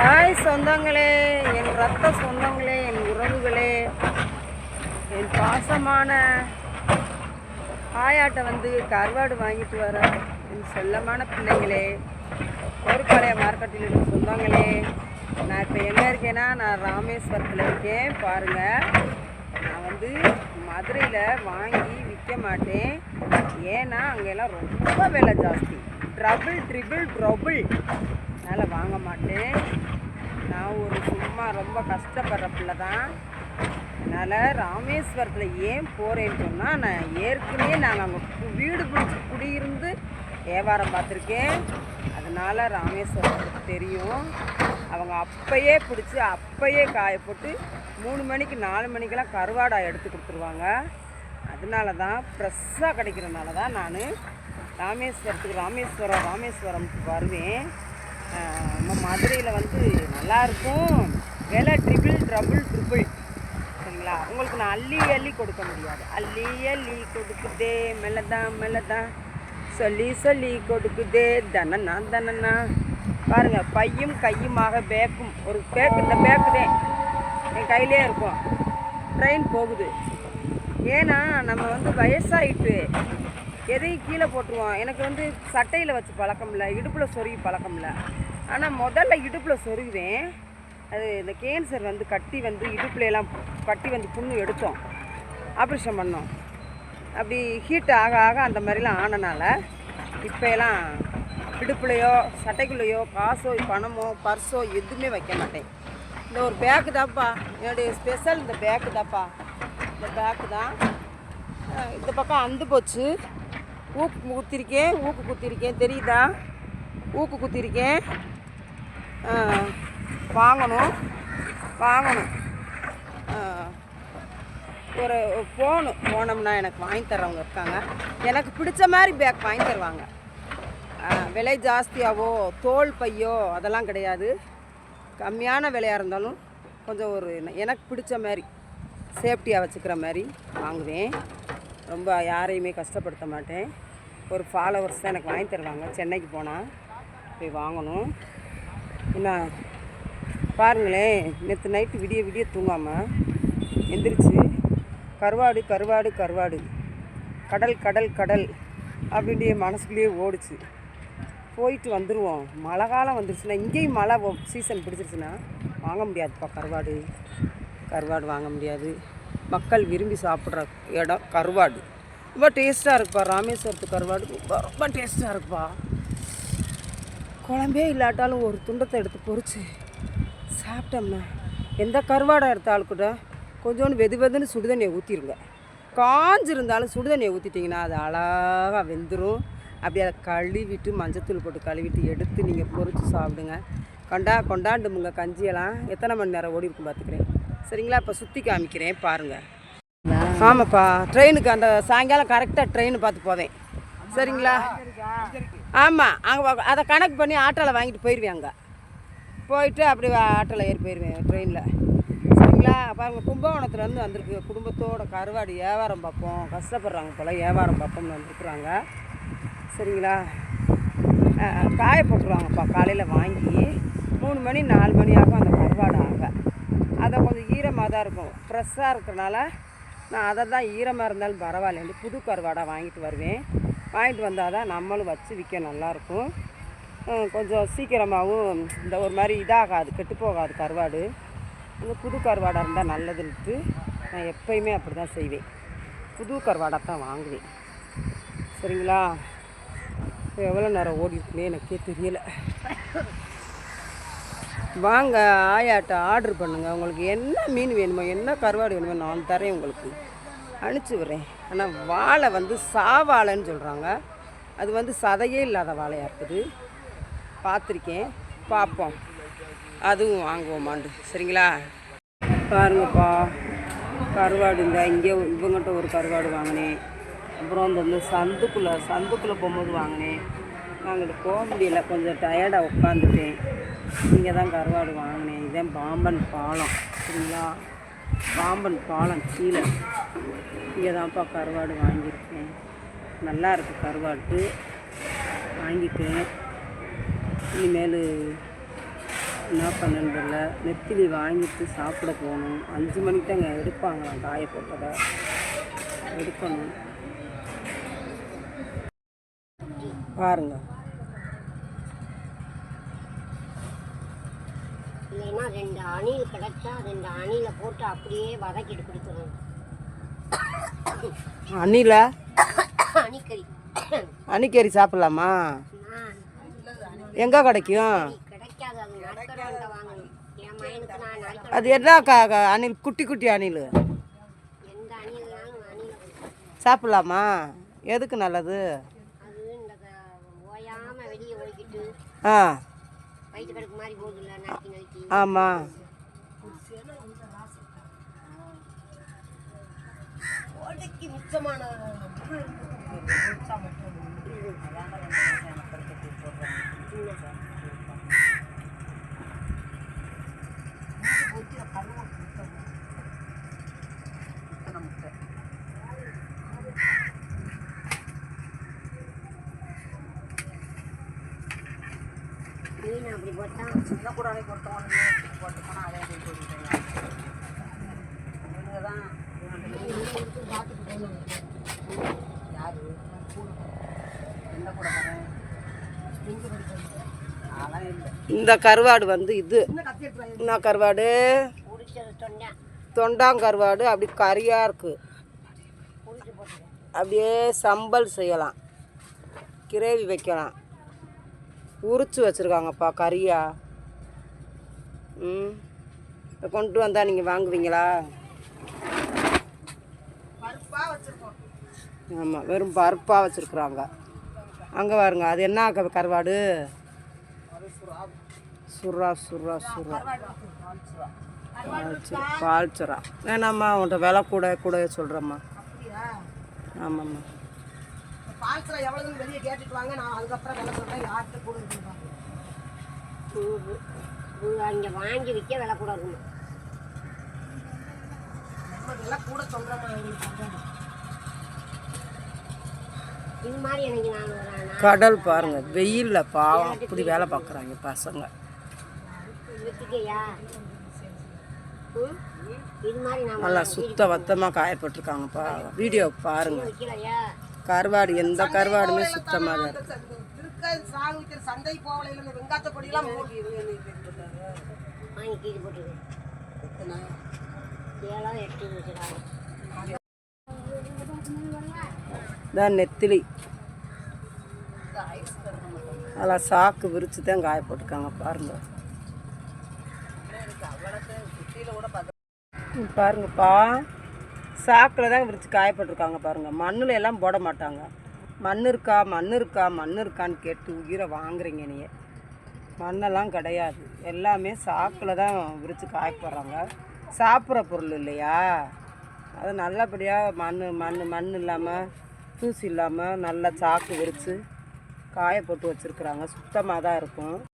Hi சொந்தங்களே என் ரத்த சொந்தங்களே என் உறவுகளே என் பாசமான ஆயாட்டை வந்து கருவாடு வாங்கிட்டு வர என் செல்லமான பிள்ளைங்களே ஒரு மார்க்கெட்டில் இருக்க சொந்தங்களே நான் இப்போ எங்கே இருக்கேன்னா நான் ராமேஸ்வரத்தில் இருக்கேன். பாருங்கள் நான் வந்து மதுரையில் வாங்கி விற்க மாட்டேன். ஏன்னா அங்கெல்லாம் ரொம்ப விலை ஜாஸ்தி. ட்ரபிள் ட்ரிபிள் ட்ரபிள் அதனால் வாங்க மாட்டேன். நான் ஒரு சும்மா ரொம்ப கஷ்டப்படுற பிள்ளை தான் அதனால் ராமேஸ்வரத்தில் ஏன் போகிறேன்னு சொன்னால் நான் ஏற்கனவே நாங்கள் அங்கே வீடு பிடிச்சி குடியிருந்து வியாபாரம் பார்த்துருக்கேன். அதனால் ராமேஸ்வரத்துக்கு தெரியும். அவங்க அப்பயே பிடிச்சி அப்பயே காய போட்டு மூணு மணிக்கு நாலு மணிக்கெல்லாம் கருவாடா எடுத்து கொடுத்துருவாங்க. அதனால தான் ஃப்ரெஷ்ஷாக கிடைக்கிறதுனால தான் நான் ராமேஸ்வரத்துக்கு ராமேஸ்வரம் ராமேஸ்வரம் வருவேன். நம்ம மதுரையில் வந்து நல்லாயிருக்கும் விலை ட்ரிபிள் ட்ரபிள் ட்ரிபிள் சரிங்களா? உங்களுக்கு நான் அள்ளி அள்ளி கொடுக்க முடியாது. அள்ளி அள்ளி கொடுக்குதே மெல்லதான் மெல்லதான் சொல்லி சொல்லி கொடுக்குதே. தனனா தனனா. பாருங்கள் பையும் கையுமாக பேக்கும் ஒரு பேக்கு இந்த பேக்கு தான் என் கையிலே இருக்கும். ட்ரெயின் போகுது. ஏன்னா நம்ம வந்து வயசாயிட்டு எதையும் கீழே போட்டுருவோம் எனக்கு வந்து சட்டையில் வச்சு பழக்கம் இல்லை இடுப்பில் சொருகி பழக்கம் இல்லை ஆனால் முதல்ல இடுப்பில் சொருகுவேன். அது இந்த கேன்சர் வந்து கட்டி வந்து இடுப்புல எல்லாம் கட்டி வந்து புண்ணு எடுத்தோம். ஆப்ரேஷன் பண்ணோம். அப்படி ஹீட் ஆக ஆக அந்த மாதிரிலாம் ஆனனால இப்போ எல்லாம் இடுப்புலையோ சட்டைக்குள்ளேயோ காசோ பணமோ பர்ஸோ எதுவுமே வைக்க மாட்டேன். இந்த ஒரு பேக்கு தான்ப்பா. என்னுடைய ஸ்பெஷல் இந்த பேக்கு தான்ப்பா. இந்த பேக்கு தான். இந்த பக்கம் அந்து போச்சு. ஊக்கு குத்திருக்கேன் ஊக்கு குத்திருக்கேன். தெரியுதா? ஊக்கு குத்திருக்கேன். வாங்கணும். வாங்கணும். ஒரு போகணும் போனோம்னா எனக்கு வாங்கி தர்றவங்க இருக்காங்க. எனக்கு பிடிச்ச மாதிரி பேக் வாங்கி தருவாங்க. விலை ஜாஸ்தியாவோ தோல் பையோ அதெல்லாம் கிடையாது. கம்மியான விலையாக இருந்தாலும் கொஞ்சம் ஒரு எனக்கு பிடிச்ச மாதிரி சேஃப்டியாக வச்சுக்கிற மாதிரி வாங்குவேன். ரொம்ப யாரையுமே கஷ்டப்படுத்த மாட்டேன். ஒரு ஃபாலோவர்ஸ் தான் எனக்கு வாங்கி தருவாங்க. சென்னைக்கு போனால் போய் வாங்கணும். என்ன பாருங்களேன் நேற்று நைட்டு விடிய விடிய தூங்காமல் எந்திரிச்சு கருவாடு கருவாடு கருவாடு கடல் கடல் கடல் அப்படின்ட்டு என் மனசுக்குள்ளேயே ஓடுச்சு. போயிட்டு வந்துடுவோம் மழை காலம் வந்துருச்சுன்னா இங்கேயும் மழை சீசன் பிடிச்சிருச்சுன்னா வாங்க முடியாதுப்பா கருவாடு. கருவாடு வாங்க முடியாது. மக்கள் விரும்பி சாப்பிட்ற இடம் கருவாடு. ரொம்ப டேஸ்ட்டாக இருக்குப்பா. ராமேஸ்வரத்து கருவாடு ரொம்ப ரொம்ப டேஸ்ட்டாக இருக்குப்பா. குழம்பே இல்லாட்டாலும் ஒரு துண்டத்தை எடுத்து பொறிச்சு சாப்பிட்டோம்னா எந்த கருவாடாக எடுத்தாலும் கூட கொஞ்சோண்டு வெது வெதுன்னு சுடுதண்ணியை ஊற்றிடுங்க காஞ்சிருந்தாலும் சுடுதண்ணியை ஊற்றிட்டிங்கன்னா அது அழகாக வெந்துடும் அப்படியே அதை கழுவிட்டு மஞ்சத்தூள் போட்டு கழுவிட்டு எடுத்து நீங்கள் பொறிச்சு சாப்பிடுங்க. கொண்டா கொண்டாண்டுமுங்க கஞ்சியெல்லாம். எத்தனை மணி நேரம் ஓடி இருக்கும் பார்த்துக்கிறேன். சரிங்களா? இப்போ சுற்றி காமிக்கிறேன் பாருங்கள் ஆமாப்பா ட்ரெயினுக்கு அந்த சாயங்காலம் கரெக்டாக ட்ரெயின் பார்த்து போவேன். சரிங்களா? ஆமாம் அங்கே அதை கணக்கு பண்ணி ஆட்டோவில் வாங்கிட்டு போயிடுவேன் அங்கே. போயிட்டு அப்படி ஆட்டோவில் ஏறி போயிடுவேன் ட்ரெயினில். சரிங்களா? பாருங்கள் கும்பகோணத்துலேருந்து வந்திருக்கு. குடும்பத்தோட கருவாடு வியாபாரம் பார்ப்போம். கஷ்டப்படுறாங்க போல் வியாபாரம் பார்ப்போம்னு வந்துருக்குறாங்க. சரிங்களா? காய போட்டுருவாங்கப்பா காலையில் வாங்கி மூணு மணி நாலு மணி ஆகும் அந்த கருவாடு ஆக. அதை கொஞ்சம் ஈரமாக தான் இருக்கும். ஃப்ரெஷ்ஷாக இருக்கிறனால நான் அதை தான் ஈரமாக இருந்தாலும் பரவாயில்லன்னு புது கருவாடாக வாங்கிட்டு வருவேன். வாங்கிட்டு வந்தால் தான் நம்மளும் வச்சு விற்க நல்லாயிருக்கும். கொஞ்சம் சீக்கிரமாகவும் இந்த ஒரு மாதிரி இதாகாது கெட்டு போகாது கருவாடு. இந்த புது கருவாடாக இருந்தால் நல்லதுன்ட்டு நான் எப்பயுமே அப்படி தான் செய்வேன். புது கருவாடாக தான் வாங்குவேன். சரிங்களா? எவ்வளோ நேரம் ஓடி எனக்கே தெரியலை. வாங்க ஆயாட்ட ஆர்டர் பண்ணுங்கள் உங்களுக்கு என்ன மீன் வேணுமோ என்ன கருவாடு வேணுமோ நான் தரேன் உங்களுக்கு. அனுப்பிச்சி விட்றேன். ஆனால் வாழை வந்து சாவாழைன்னு சொல்கிறாங்க அது வந்து சதையே இல்லாத வாழையாக இருக்குது. பார்த்துருக்கேன் பார்ப்போம் அதுவும் வாங்குவோமாண்டு. சரிங்களா? பாருங்கப்பா. கருவாடு இந்த இங்கே இவங்ககிட்ட ஒரு கருவாடு வாங்கினேன். அப்புறம் அந்த இந்த சந்துக்குள்ளே சந்துக்குள்ளே போகும்போது வாங்கினேன். நாங்கள் போக முடியல. கொஞ்சம் டயர்டாக உட்காந்துட்டேன். இங்கே தான் கருவாடு வாங்கினேன் இதுதான் பாம்பன் பாலம். சரிங்களா? பாம்பன் பாலம் கீழே. இங்கே தான்ப்பா கருவாடு வாங்கியிருக்கேன். நல்லா இருக்கு கருவாட்டு. வாங்கிக்கிறேன் இனிமேல் என்ன பண்ணல நெத்திலி வாங்கிட்டு சாப்பிட போகணும். அஞ்சு மணிக்கு தாங்க எடுப்பாங்களாம் காய போட்டதை. எடுக்கணும். பாருங்கள் இல்லைன்னா ரெண்டு அணில் கிடைச்சா ரெண்டு அணில போட்டு அப்படியே வதக்கிட்டு கொடுத்துருவோம் அணில? அணிக்கறி. அணிக்கறி சாப்பிட்லாமா? எங்கே கிடைக்கும்? கிடைக்காது அது என்ன அணில்? குட்டி குட்டி அணில். சாப்பிட்லாமா? எதுக்கு நல்லது? ஆ. வயிற்று கடுக்கு மாதிரி போகுதுல்ல நறுக்கி நறுக்கி ஆமாம் ஓடிக்கு மிச்சமான சின்ன கூட போட்டு போனால் அதே இவங்க தான் கூட இந்த கருவாடு வந்து இது. என்ன கருவாடு? தொண்டாங்கருவாடு. அப்படி கறியாக இருக்குது அப்படியே சம்பல் செய்யலாம். கிரேவி வைக்கலாம். உரிச்சு வச்சுருக்காங்கப்பா கறியா? ம். கொண்டு வந்தால் நீங்கள் வாங்குவீங்களா? ஆமாம் வெறும் பருப்பாக வச்சுருக்குறாங்க. அங்கே பாருங்க அது என்ன கருவாடு? சுறா. சுறா சுறா பால்சுறா பால்சுறா வேணாம்மா உன்கிட்ட விலை கூட கூட சொல்கிறேம்மா ஆமாம்மா. பால்சில் எவ்வளோன்னு வெளியே கேட்டுட்டு வாங்க நான் அதுக்கப்புறம் விலை சொல்கிறேன் யார்கிட்ட கூட இருக்குன்னு இங்கே வாங்கி விற்க விலை கூட இருக்குமா? நம்ம விலை கூட சொல்கிறோமா இது மாதிரி எனக்கு நான் கடல் பாருங்க. வெயில்ல பாவம். அப்படி வேலை பார்க்குறாங்க பசங்க. நல்லா சுத்த வத்தமாக காயப்பட்டிருக்காங்கப்பா. வீடியோ பாருங்க. கருவாடு எந்த கருவாடுமே சுத்தமாக தான் இருக்கு சந்தை வெங்காத்த பொடியெல்லாம் போட்டு எட்டு தான் நெத்திலி. அதெல்லாம் சாக்கு விரிச்சு தான் காய போட்டுருக்காங்க பாருங்கள் பாருங்கப்பா. சாக்கில் தான் விரிச்சு காயப்பட்டிருக்காங்க பாருங்கள் மண்ணில் எல்லாம் போட மாட்டாங்க. மண் இருக்கா மண் இருக்கா மண் இருக்கான்னு கேட்டு உயிரை வாங்குறீங்க நீங்கள் மண்ணெல்லாம் கிடையாது. எல்லாமே சாக்கில் தான் விரிச்சு காயப்படுறாங்க. சாப்பிட்ற பொருள் இல்லையா? அது நல்லபடியாக மண் மண் மண் இல்லாமல் தூசி இல்லாமல் நல்லா சாக்கு விரித்து காய போட்டு வச்சுருக்குறாங்க. சுத்தமாக தான் இருக்கும்.